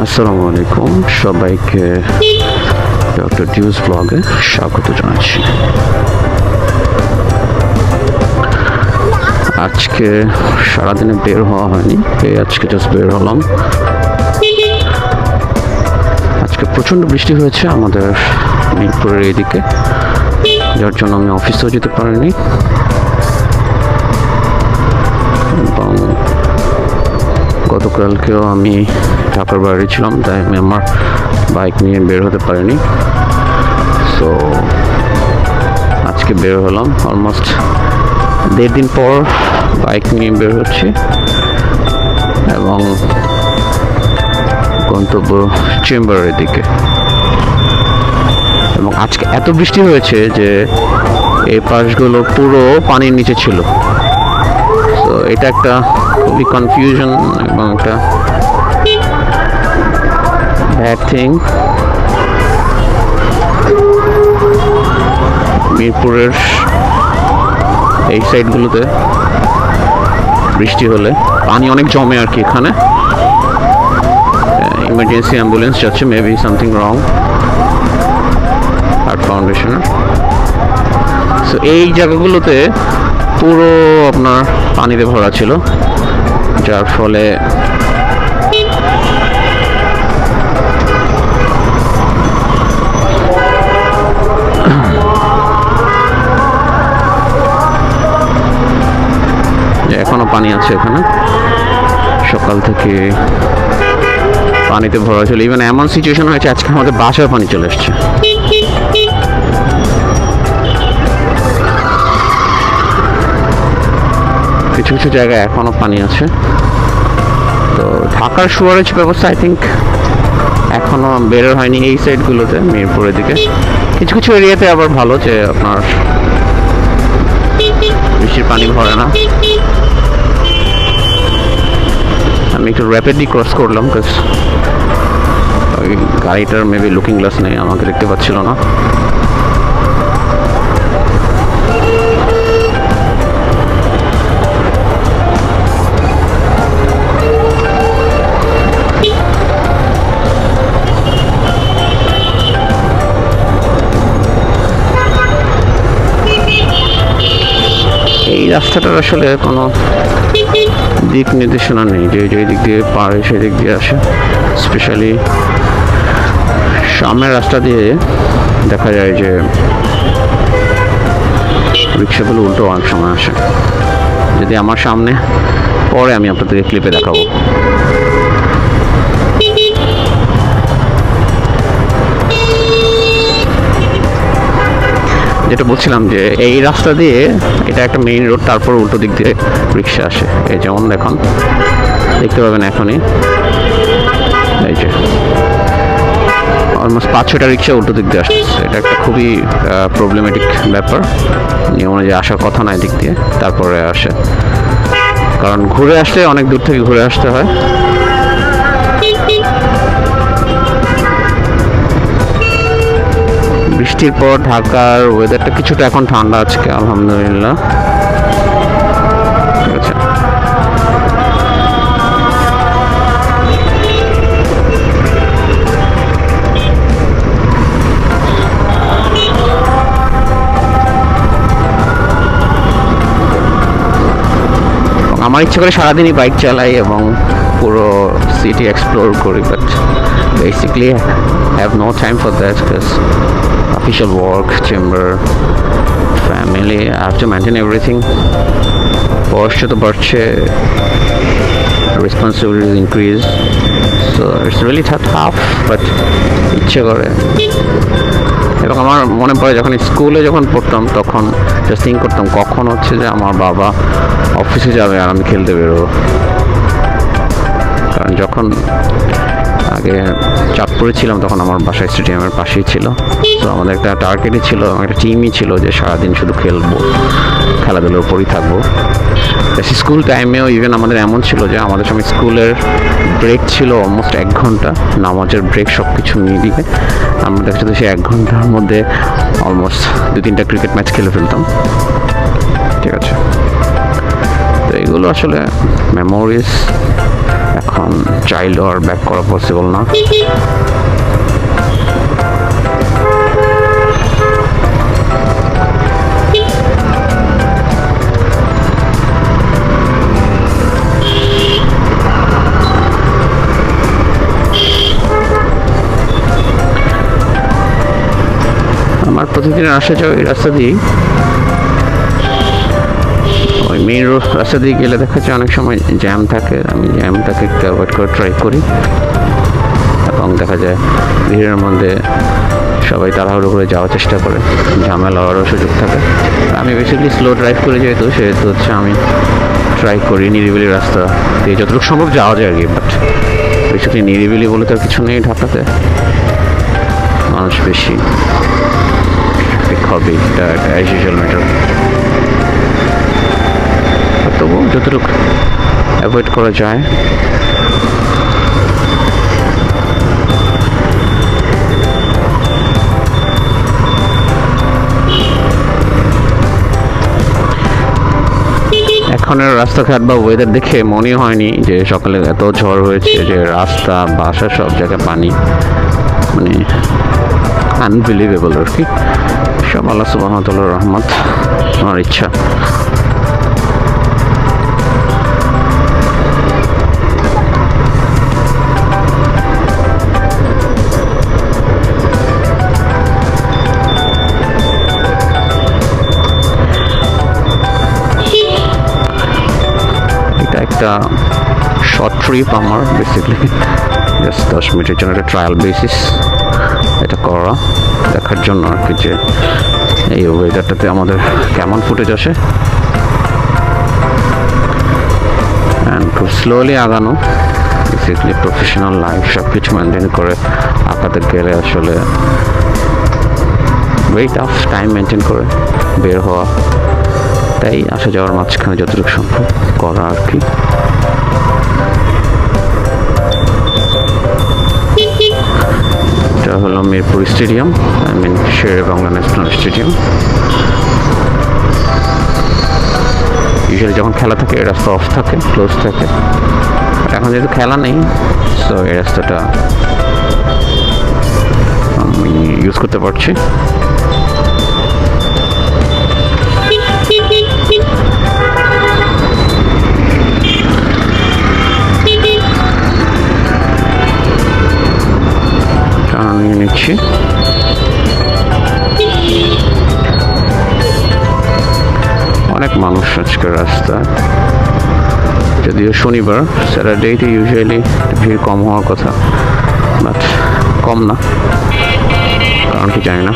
আসসালামু আলাইকুম সবাইকে ডক্টর ডিউস ব্লগে স্বাগত জানাচ্ছি। আজকে সারাদিনে বের হওয়া হয়নি, এই আজকে জাস্ট বের হলাম। আজকে প্রচণ্ড বৃষ্টি হয়েছে আমাদের মিরপুরের এদিকে যার জন্য আমি অফিসেও যেতে পারিনি। এবং গতকালকেও আমি ঢাকার বাইরে ছিলাম, তাই আমি আমার বাইক নিয়ে বের হতে পারিনি। সো আজকে বের হলাম। অলমোস্ট দেড় দিন পর বাইক নিয়ে বের হচ্ছে। এবং গন্তব্য চেম্বারের দিকে। এবং আজকে এত বৃষ্টি হয়েছে যে এই পাশগুলো পুরো পানির নিচে ছিল। তো এটা একটা খুবই কনফিউশন এবং একটা ব্যাড থিং মিরপুরের এই সাইডগুলোতে বৃষ্টি হলে পানি অনেক জমে আর কি এখানে। ইমার্জেন্সি অ্যাম্বুলেন্স যাচ্ছে মেবি সামথিং রং হার্ট ফাউন্ডেশনের সো এই জায়গাগুলোতে পুরো আপনার পানিতে ভরা ছিল, যার ফলে এখনও পানি আছে এখানে। সকাল থেকে পানিতে ভরা ছিল। ইভেন এমন সিচুয়েশন হয়েছে, আজকে আমাদের বাসায় পানি চলে এসছে। কিছু কিছু জায়গায় এখনও পানি আছে। তো ঢাকার সুয়ারেজ ব্যবস্থা আই থিঙ্ক এখনও বের হয়নি এই সাইডগুলোতে মিরপুরের দিকে। কিছু কিছু এরিয়াতে আবার ভালো যে আপনার বৃষ্টির পানি ভরে না। আমি একটু র্যাপিডলি ক্রস করলাম বিকজ গাড়িটার মেবি লুকিং গ্লাস নেই, আমাকে দেখতে পাচ্ছিল না। রাস্তাটার আসলে কোনো দিক নির্দেশনা নেই, যে যেই দিক দিয়ে পারে সেই দিক দিয়ে আসে। স্পেশালি সামনের রাস্তা দিয়ে দেখা যায় যে রিক্সাগুলো উল্টো অনেক সময় আসে। যদি আমার সামনে, পরে আমি আপনাদেরকে ক্লিপে দেখাবো। যেটা বলছিলাম যে এই রাস্তা দিয়ে এটা একটা মেইন রোড তারপর উল্টো দিক দিয়ে রিক্সা আসে। এই যেমন দেখুন। দেখতে পাবেন এখনই। এই যে। অলমোস্ট পাঁচ ছটা রিক্সা উল্টো দিক দিয়ে আসছে। এটা একটা খুবই প্রবলেমেটিক ব্যাপার। নিয়ম অনুযায়ী আসার কথা না দিক দিয়ে। তারপরে আসে। কারণ ঘুরে আসলে অনেক দূর থেকে ঘুরে আসতে হয়। বৃষ্টির পর ঢাকার ওয়েদারটা কিছুটা এখন ঠান্ডা আজকে, আলহামদুলিল্লাহ। আমার ইচ্ছে করে সারাদিনই বাইক চালাই এবং পুরো সিটি এক্সপ্লোর করি but basically have no time for that official work, chamber, family. I have to maintain everything. বয়স যত বাড়ছে responsibilities increase so it's really tough but ইচ্ছে করে এবং আমার মনে পড়ে যখন স্কুলে যখন পড়তাম তখন জাস্ট থিঙ্ক করতাম কখন হচ্ছে যে আমার বাবা অফিসে যাবে আর আমি খেলতে বেরোবো কারণ যখন আগে চাঁদপুরে ছিলাম, তখন আমার বাসা স্টেডিয়ামের পাশেই ছিল। তো আমাদের একটা টার্গেটই ছিল একটা টিমই ছিল যে সারাদিন শুধু খেলব, খেলাধুলোর উপরই থাকব। স্কুল টাইমেও ইভেন আমাদের এমন ছিল যে আমাদের সময় স্কুলের ব্রেক ছিল অলমোস্ট এক ঘণ্টা, নামাজের ব্রেক সব কিছু নিয়ে দিবে আমরা দেখা যেত সেই এক ঘণ্টার মধ্যে অলমোস্ট দু তিনটা ক্রিকেট ম্যাচ খেলে ফেলতাম। ঠিক আছে? তো এগুলো আসলে মেমোরিজ এখন চাইলেও আর ব্যাক করা পসিবল না। আমার প্রতিদিন আসা যাওয়া এই রাস্তা দিয়েই মেইন রাস্তা দিয়ে গেলে দেখা যায় অনেক সময় জ্যাম থাকে। আমি জ্যামটাকে একটু অ্যাভয়েড করে ট্রাই করি। এবং দেখা যায় ভিড়ের মধ্যে সবাই তাড়াহুড়ো করে যাওয়ার চেষ্টা করে। ঝামেলা হওয়ারও সুযোগ থাকে। আমি বেসিক্যালি স্লো ড্রাইভ করে যেহেতু, সেহেতু হচ্ছে আমি ট্রাই করি নিরিবিলি রাস্তা দিয়ে। যতটুকু সম্ভব যাওয়া যায় আর কি বাট বেসিক্যালি নিরিবিলি বলে তো আর কিছু নেই ঢাকাতে। মানুষ বেশি হবে এটা অ্যাজ ইউজুয়াল ম্যাটার যতটুকু অ্যাভয়েড করা যায়। এখনের রাস্তাঘাট বা ওয়েদার দেখে মনে হয়নি যে সকালে এত ঝড় হয়েছে যে রাস্তা, বাসা সব জায়গায় পানি। মানে আনবিলিভেবল আর কি। সব আল্লাহ সুবাহতাল্লাহ রহমত। আমার ইচ্ছা। এটা একটা শর্ট ট্রিপ আমার বেসিক্যালি জাস্ট দশ মিনিটের জন্য একটা ট্রায়াল বেসিস এটা করা, দেখার জন্য আর কি যে এই ওয়েদারটাতে আমাদের কেমন ফুটেজ আসে। খুব স্লোলি আগানো বেসিকলি প্রফেশনাল লাইফ সব কিছু মেনটেন করে আঁকাতে গেলে আসলে ওয়েট অফ টাইম মেনটেন করে বের হওয়া। তাই আসা যাওয়ার মাঝখানে যতটুকু সম্ভব করা আর কি। এটা হলো Mirpur stadium, I mean Sher Bangla national stadium. Usually যখন খেলা থাকে, এই রাস্তা অফ থাকে ক্লোজ থাকে। এখন যেহেতু খেলা নেই সো এই রাস্তাটা আমি ইউজ করতে পারছি। নিচ্ছি অনেক মানুষ আজকে রাস্তা। যদিও শনিবার স্যাটারডেতে ইউজুয়ালি ভিড় কম হওয়ার কথা বাট কম না। কারণ কি জানি না।